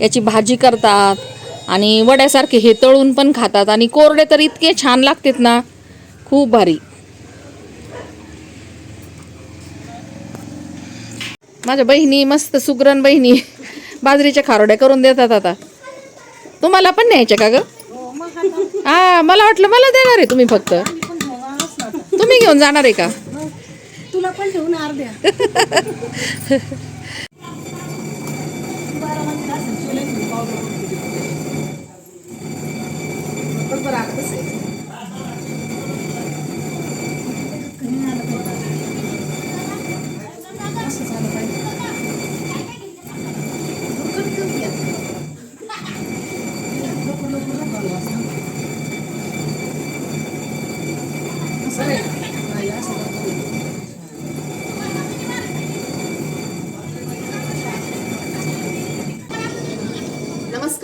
याची भाजी करतात आणि वड्यासारखे हे तळून पण खातात आणि कोरडे तर इतके छान लागतात ना खूप भारी. माझ्या बहिणी मस्त सुगरण बहिणी बाजरीच्या खारोड्या करून देतात आता. तुम्हाला पण न्यायच्या का ग? हा मला वाटलं मला देणार आहे तुम्ही फक्त. तुम्ही घेऊन जाणार आहे का? तुला पण ठेवून अर्ध्या ಸಂಚುವಲೇ ತುಂಬ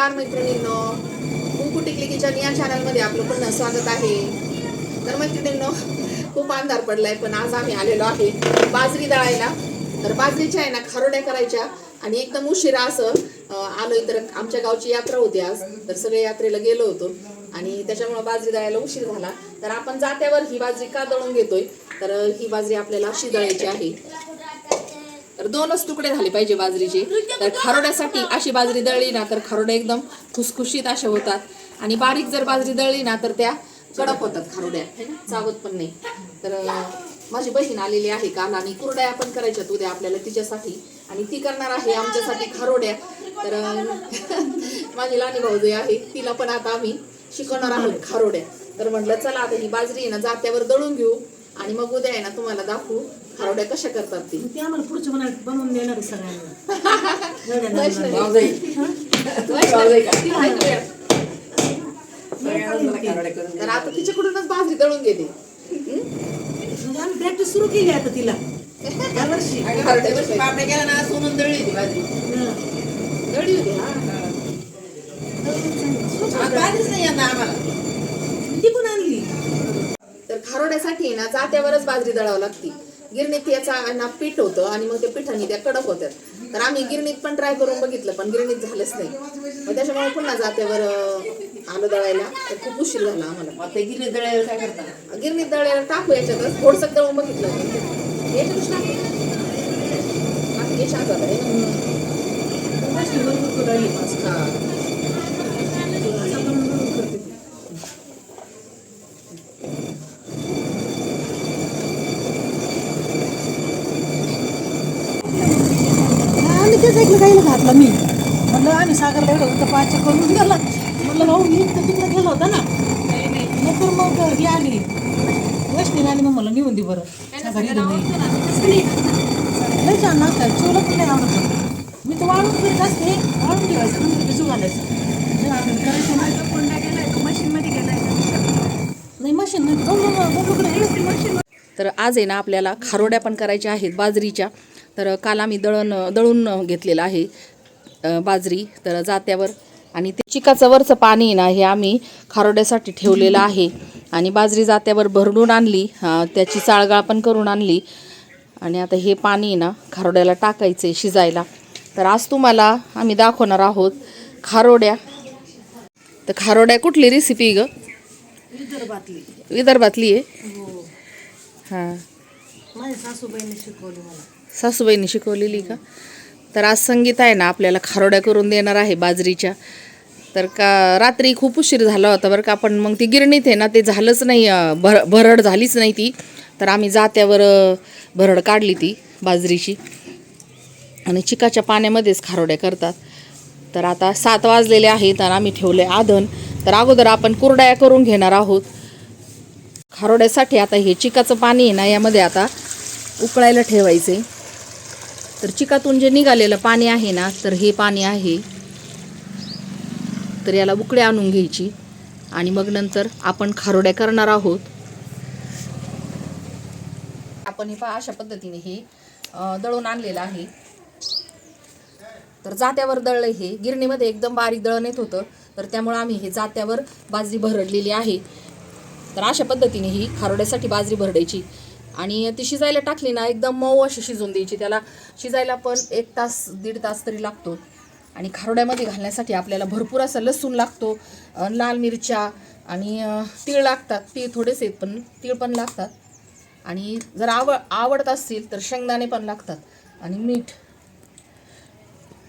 नमस्कार मैत्रिणींनो. कुंकू टिकली किचन या चॅनलमध्ये आपलं पुन्हा स्वागत आहे. तर मैत्रिणींनो खूप अंधार पडलाय पण आज आम्ही आलेलो आहे बाजरी दळायला. तर बाजरीच्या आहे ना खारोड्या करायच्या आणि एकदम उशिरा असं आलोय तर आमच्या गावची यात्रा होती आज. तर सगळे यात्रेला गेलो होतो आणि त्याच्यामुळे बाजरी दळायला उशीर झाला. तर आपण जात्यावर ही बाजरी का दळून घेतोय? तर ही बाजरी आपल्याला अशी दळायची आहे. तर दोनच तुकडे झाले पाहिजे बाजरीचे. तर खारोड्यासाठी अशी बाजरी दळली ना तर खारोड्या एकदम खुसखुशीत अशा होतात. आणि बारीक जर बाजरी दळली ना तर त्या कडक होतात खारोड्या. चावत पण नाही. तर माझी बहीण आलेली आहे काल आणि कुरड्या पण करायच्या उद्या आपल्याला तिच्यासाठी. आणि ती करणार आहे आमच्यासाठी खारोड्या. तर माझी लहानी भाऊजी आहे तिला पण आता आम्ही शिकवणार आहोत खारोड्या. तर म्हटलं चला आता ही बाजरी आहे ना जात्यावर दळून घेऊ. आणि मग उद्या आहे ना तुम्हाला दाखवू. खारोड्या कशा करतात ती? ते आम्हाला पुढचं म्हणा बनवून देणार आहे सगळ्यांना. एवढ्या वैष्णवी. वैष्णवी, ती माहिती आहे. तर आता तिच्याकडूनच बाजरी दळून म्हणजे आम्ही प्रॅक्टिस सुरू केली आता तिला. पापड्या केला ना सोनून दळली होती बाजरी हं. दळली होती हा बाजरीच नाही यंदा आम्हाला. ती पण आणली? तर खारोड्यासाठी ना जात्यावरच बाजरी दळावं लागती. गिरणीत याचा ना पीठ होतं आणि मग त्या पिठाने त्या कडक होत्यात. तर आम्ही गिरणीत पण ट्राय करून बघितलं पण गिरणीत झालंच नाही. मग त्याच्यामुळे पुन्हा जात्यावर आलं दळायला. तर खूप उशीर झाला आम्हाला. ते गिरी दळायला काय करता? गिरणीत दळायला टाकू याच्यातच. थोडंसं दळून बघितलं. याच्यातच टाकू बाकी छान झालं आहे. हा. असं बनवून बनवून करते ती. आम्ही तेच ऐकलं काही घातलं मी म्हणलं आम्ही सागरला एवढं होतं पाच करून गेला. म्हणलं भाऊ मी तर तिकडे गेला होता ना. नंतर मग ही आली. वैष्णवी आली मग मला निघून दे बरं. सागर इथं नाही. छान लागतं चिवलं पण नाही आवडत. मी तर वाळून करीत असते वाळून ठेवायचं नंतर भिजू घालायचं. करायचं नाही मशीनमध्ये गेलाय नाही मशीन नाही. दोन दोन मशीन. तर आज आहे ना आपल्याला खारोड्या पण करायच्या आहेत बाजरीच्या. तर काल आम्ही दळण दळून घेतलेलं आहे. बाजरी तर जात्यावर. आणि ते चिकाचं वरचं पाणी ना हे आम्ही खारोड्यासाठी ठेवलेलं आहे. आणि बाजरी जात्यावर भरडून आणली त्याची चाळगाळ पण करून आणली. आणि आता हे पाणी ना खारोड्याला टाकायचं आहे शिजायला. तर आज तुम्हाला आम्ही दाखवणार आहोत खारोड्या. तर खारोड्या कुठली रेसिपी ग? विदर्भातली. विदर्भातली आहे? हो. हां. सासूबाईने शिकवली मला. सासूबाईंनी शिकवलेली का? तर आज संगीत आहे ना आपल्याला खारोड्या करून देणार आहे बाजरीच्या. तर का रात्री खूप उशीर झाला होता बरं का पण मग ती गिरणीत आहे ना ते झालंच नाही भर भरड झालीच नाही ती. तर आम्ही जात्यावर भरड काढली ती बाजरीची. आणि चिकाच्या पाण्यामध्येच खारोड्या करतात. तर आता सात वाजलेले आहेत आणि आम्ही ठेवले आधन तर अगोदर आपण कुरड्या करून घेणार आहोत. खारोड्यासाठी आता हे चिकाचं पाणी आहे ना यामध्ये आता उकळायला ठेवायचे तर चिकातून जे निघालेलं पाणी आहे ना तर हे पाणी आहे. तर याला उकडे आणून घ्यायची आणि मग नंतर आपण खारोड्या करणार आहोत. आपण हे पहा अशा पद्धतीने हे दळून आणलेलं आहे. तर जात्यावर दळलं हे. गिरणीमध्ये एकदम बारीक दळण येत होतं. तर त्यामुळं आम्ही हे जात्यावर बाजरी भरडलेली आहे. तर अशा पद्धतीने ही खारोड्यासाठी बाजरी भरडायची. आणि ती शिजायला टाकली ना एकदम मऊ अशी शिजवून द्यायची. त्याला शिजायला पण एक तास दीड तास तरी लागतो. आणि खारोड्यामध्ये घालण्यासाठी आपल्याला भरपूर असा लसूण लागतो लाल मिरच्या आणि तीळ लागतात. तीळ थोडेसे पण तीळ पण लागतात. आणि जर आव आवडत असतील तर शेंगदाणे पण लागतात. आणि मीठ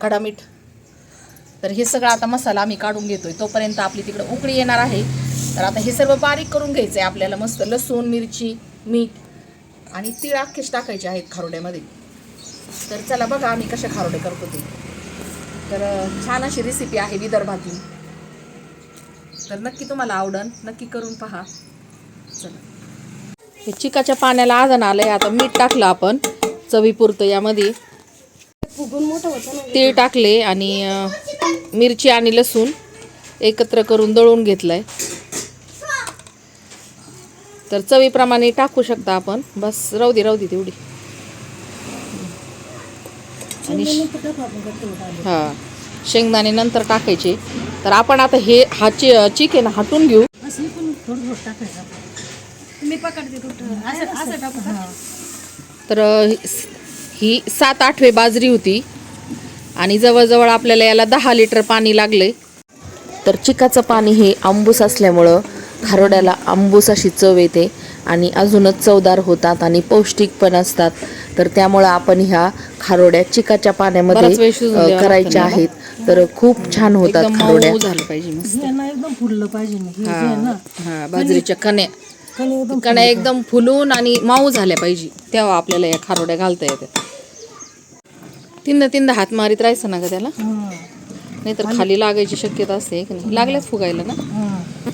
कडा मीठ. तर हे सगळं आता मसाला आम्ही काढून घेतोय. तोपर्यंत आपली तिकडं उकळी येणार आहे. तर आता हे सर्व बारीक करून घ्यायचं आहे आपल्याला मस्त लसूण मिरची मीठ. आणि तीळ अख्खेच टाकायचे आहेत खारोड्यामध्ये. तर चला बघा आम्ही कशा खारोडे करतो ते. तर छान अशी रेसिपी आहे विदर्भातील. तर नक्की तुम्हाला आवडन नक्की करून पहा. चला. हे चिकाच्या पाण्याला आजण आहे आता मीठ टाकलं आपण चवीपुरतं यामध्ये. फुगून तीळ टाकले आणि मिरची आणि लसूण एकत्र करून दळून आहे तर चवीप्रमाणे टाकू शकता आपण. बस राहू दे राहू दे तेवढी. आणि हा शेंगदाणे नंतर टाकायचे. तर आपण आता हे हा चि चिक आहे ना हटून घेऊ. असं पण थोडं थोडं टाकायचं आपण. मी पकडते कुठं? असं असं टाकू का? तर ही ही सात आठवे बाजरी होती. आणि जवळजवळ आपल्याला याला दहा लिटर पाणी लागले तर चिकाचं पाणी हे आंबूस असल्यामुळं खारोड्याला आंबूस अशी चव येते आणि अजूनच चवदार होतात आणि पौष्टिक पण असतात. तर त्यामुळं आपण ह्या खारोड्या चिकाच्या पाण्यामध्ये करायच्या आहेत. तर खूप छान होतात खारोड्या. झालं पाहिजे हे ना एकदम फुललं पाहिजे ना. हे जे आहे ना हा बाजरीच्या कण्या. कणी एकदम कण्या एकदम फुलून आणि माऊ झाल्या पाहिजे. तेव्हा आपल्याला या खारोड्या घालता येतात. तीनदा तीनदा हात मारीत राहायचं ना का त्याला? हं. नाहीतर खाली लागायची शक्यता असते की नाही? लागल्याच फुगायला ना हं.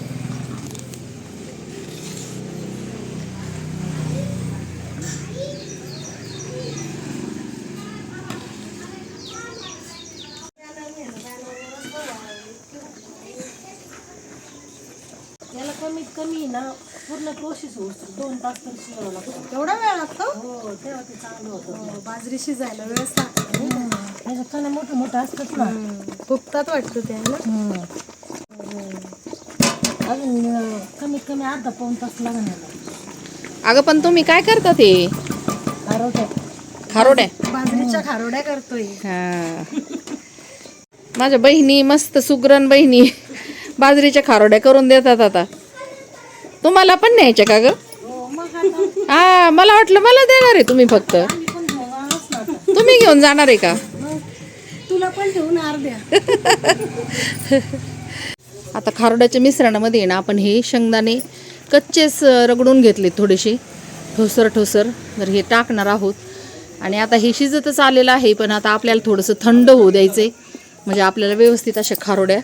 याला कमीत कमी ना पूर्ण प्रोसेस होत दोन तास तरी शिजावं लागतं एवढा वेळ लागतो? हो तेव्हा ते चांगलं होतं. बाजरी शिजायला वेळच लागतो त्याच्या कण्या मोठे मोठे असतात ना फुगतात वाटतं ते ना हं. अजून अं, कमीत कमी अर्धा पाऊन तास लागणार. अगं पण तुम्ही काय करता ते? खारोड्या? बाजरीच्या खारोड्या करतोय. हा. माझ्या बहिणी मस्त सुगरण बहिणी बाजरीच्या खारोड्या करून देतात आता. तुम्हाला पण न्यायच्या का ग? हा मला वाटलं मला देणार आहे तुम्ही फक्त. तुम्ही घेऊन जाणार आहे का? तुला पण ठेवून अर्ध्या. आता खारोड्याच्या मिश्रणामध्ये ना आपण हे शेंगदाणे कच्चेच रगडून घेतले थोडेसे. ठोसर ठोसर. तर हे टाकणार आहोत. आणि आता हे शिजतच आलेलं आहे पण आता आपल्याला थोडंसं थंड होऊ द्यायचं म्हणजे आपल्याला व्यवस्थित अशा खारोड्या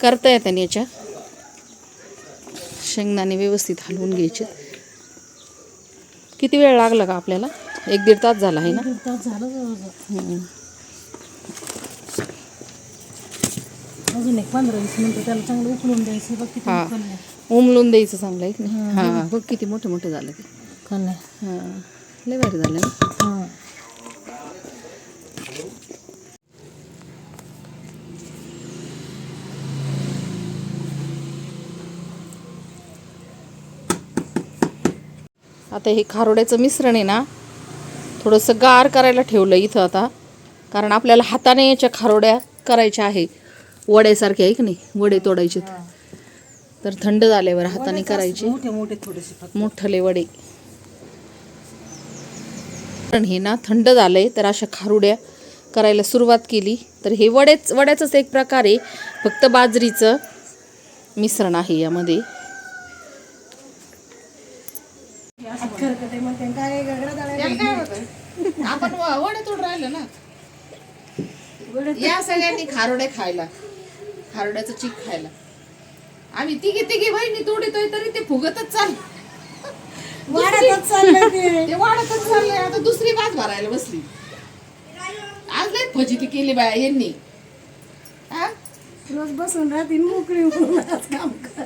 करता येतात याच्या शेंगदाणे व्यवस्थित हलवून घ्यायचे किती वेळ लागला का आपल्याला? एक दीड तास झाला आहे ना? दीड तास झालं जवळजवळ. हम्म. अजून एक पंधरा वीस मिनिटं त्याला चांगलं उकळून द्यायचं बघ किती हा. उमलून द्यायचं चांगलं आहे की नाही? हां बघ किती मोठं मोठं झालं ते. कण्या हां लय भारी झालं ना? हां. आता हे खारोड्याचं मिश्रण आहे ना थोडंसं गार करायला ठेवलं इथं आता कारण आपल्याला हाताने याच्या खारोड्या करायच्या आहे. वड्यासारखे आहे की नाही? वडे तोडायचे तर थंड झाल्यावर हाताने करायचे. मोठले वडे. पण हे ना थंड झालंय तर अशा खारुड्या करायला सुरुवात केली. तर हे वडेच वड्याचंच एक प्रकार आहे. फक्त बाजरीचं मिश्रण आहे यामध्ये. डाळ्या आपण वडे तोड राहिलं ना. या सगळ्यांनी खारोडे खायला खारोड्याचं चीक खायला. आम्ही तिघी तिघी बहिणी तोडीतोय तरी ते फुगतच चाल वाढतच चाललंय ते. वाढतच चाललंय आता दुसरी बाज भरायला बसली. आज लय फजिती केली बाया यांनी. हा? रोज बसून राहते मोकळी काम कर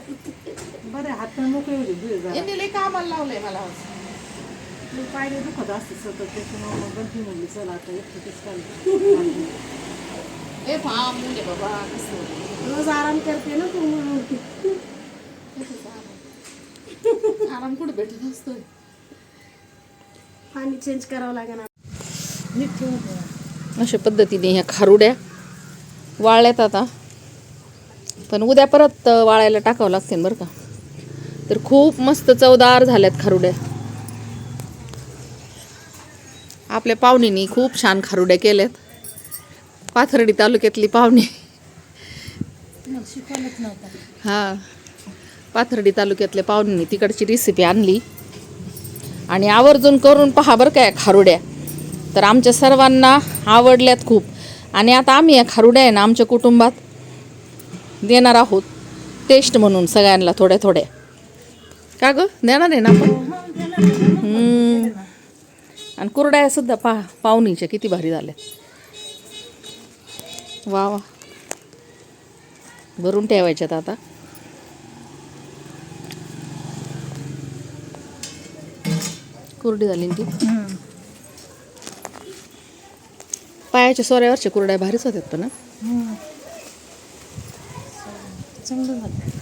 बरं हात मोकळी होते यांनी लय कामाला लावलंय मला. मी पायरे दुखत असते सतत त्याच्यामुळे मग गंठी म्हणली चला आता एकटीच चालते ए फाम मुले बाबा कसं रोज आराम करते ना तू म्हणून आराम कुठे भेटत असतोय पाणी चेंज करावं लागेल अशा पद्धतीने ह्या खारुड्या वाळल्यात आता. पण उद्या परत वाळायला टाकावं लागतील बरं का. तर खूप मस्त चवदार झाल्यात खारुड्या. आपल्या पाहुणींनी खूप छान खारुड्या केल्यात. पाथर्डी तालुक्यातली पाहुणी. हां. पाथर्डी तालुक्यातल्या पाहुणीने तिकडची रेसिपी आणली. आणि आवर्जून करून पहा बरं काय खारुड्या. तर आमच्या सर्वांना आवडल्यात खूप. आणि आता आम्ही या खारुड्या आहे ना आमच्या कुटुंबात देणार आहोत. टेस्ट म्हणून सगळ्यांना थोड्या थोड्या. का ग? देणार आहे ना आपण? आणि कुरड्या सुद्धा पाहुणीच्या किती भारी झाल्या वा वा. भरून ठेवायच्यात आता. कुरडी झाली ती? पायाच्या सोऱ्यावरच्या कुरड्या भारीच होत्यात पण चांगलं झालं.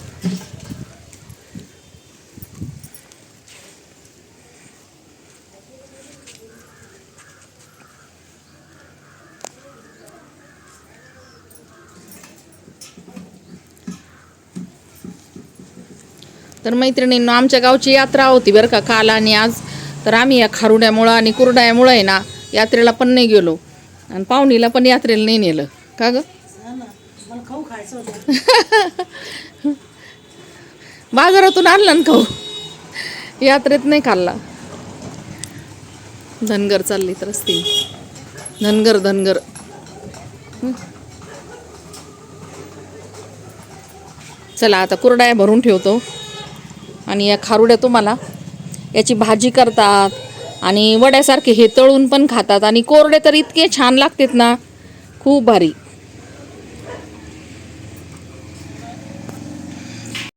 तर मैत्रिणींनो आमच्या गावची यात्रा होती बरं का काल आणि आज. तर आम्ही या खारुड्यामुळं आणि कुरड्यामुळं आहे ना यात्रेला पण नाही गेलो. आणि पाहुणीला पण यात्रेला नाही नेलं. का ग? खाऊ खायचं बाजारातून आणला ना खाऊ. यात्रेत नाही खाल्ला. धनगर चालली तर असती धनगर धनगर. चला आता कुरडाया भरून ठेवतो. आणि या खारुड्या तुम्हाला याची भाजी करतात आणि वड्यासारखे हे तळून पण खातात. आणि कोरडे तर इतके छान लागतात ना खूप भारी.